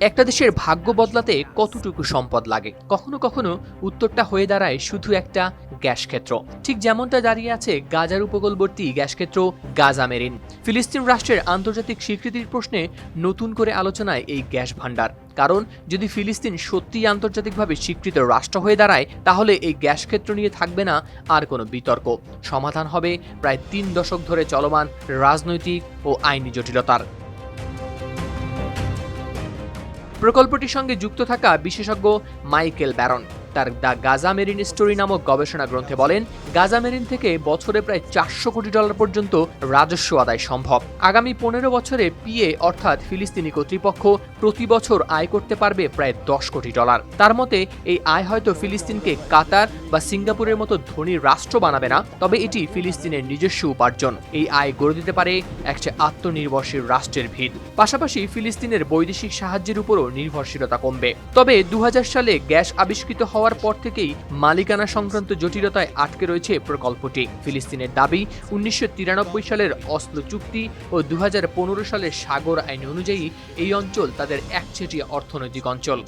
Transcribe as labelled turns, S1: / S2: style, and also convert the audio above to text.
S1: একটা দেশের ভাগ্য বদলাতে কতটুকু সম্পদ লাগে? কখনো কখনো উত্তরটা হয়ে দাঁড়ায় শুধু একটা গ্যাস ক্ষেত্র। ঠিক যেমনটা দাঁড়িয়ে আছে গাজার উপকূলবর্তী গ্যাস ক্ষেত্র গাজা মেরিন। ফিলিস্তিন রাষ্ট্রের আন্তর্জাতিক স্বীকৃতির প্রশ্নে নতুন করে আলোচনায় এই গ্যাস ভাণ্ডার। কারণ, যদি ফিলিস্তিন সত্যিই আন্তর্জাতিকভাবে স্বীকৃত রাষ্ট্র হয়ে দাঁড়ায়, তাহলে এই গ্যাস ক্ষেত্র নিয়ে থাকবে না আর কোনো বিতর্ক। সমাধান হবে প্রায় তিন দশক ধরে চলমান রাজনৈতিক ও আইনি জটিলতার। প্রকল্পটির সঙ্গে যুক্ত থাকা বিশেষজ্ঞ মাইকেল ব্যারন। তার দ্য গাজা মেরিন স্টোরি নামক গবেষণা গ্রন্থে বলেন, গাজা মেরিন থেকে বছরে প্রায় চারশো কোটি ডলার পর্যন্ত রাজস্ব আদায় সম্ভব। আগামী পনেরো বছরে পিএ, অর্থাৎ ফিলিস্তিনি কর্তৃপক্ষ, প্রতি বছর আয় করতে পারবে প্রায় দশ কোটি ডলার। তার মতে, এই আয় হয়তো ফিলিস্তিনকে কাতার বা সিঙ্গাপুরের মতো ধনী রাষ্ট্র বানাবে না, তবে এটি ফিলিস্তিনের নিজস্ব উপার্জন। এই আয় গড়ে দিতে পারে একটা আত্মনির্ভরশীল রাষ্ট্রের ভিত। পাশাপাশি ফিলিস্তিনের বৈদেশিক সাহায্যের উপরও নির্ভরশীলতা কমবে। তবে দু হাজার সালে গ্যাস আবিষ্কৃত হওয়ার পর থেকেই মালিকানা সংক্রান্ত জটিলতায় আটকে রয়েছে প্রকল্পটি। ফিলিস্তিনের দাবি, উনিশশো তিরানব্বই সালের অস্ত্র চুক্তি ও দু হাজার পনেরো সালের সাগর আইন অনুযায়ী এই অঞ্চল তাদের একচেটিয়া অর্থনৈতিক অঞ্চল।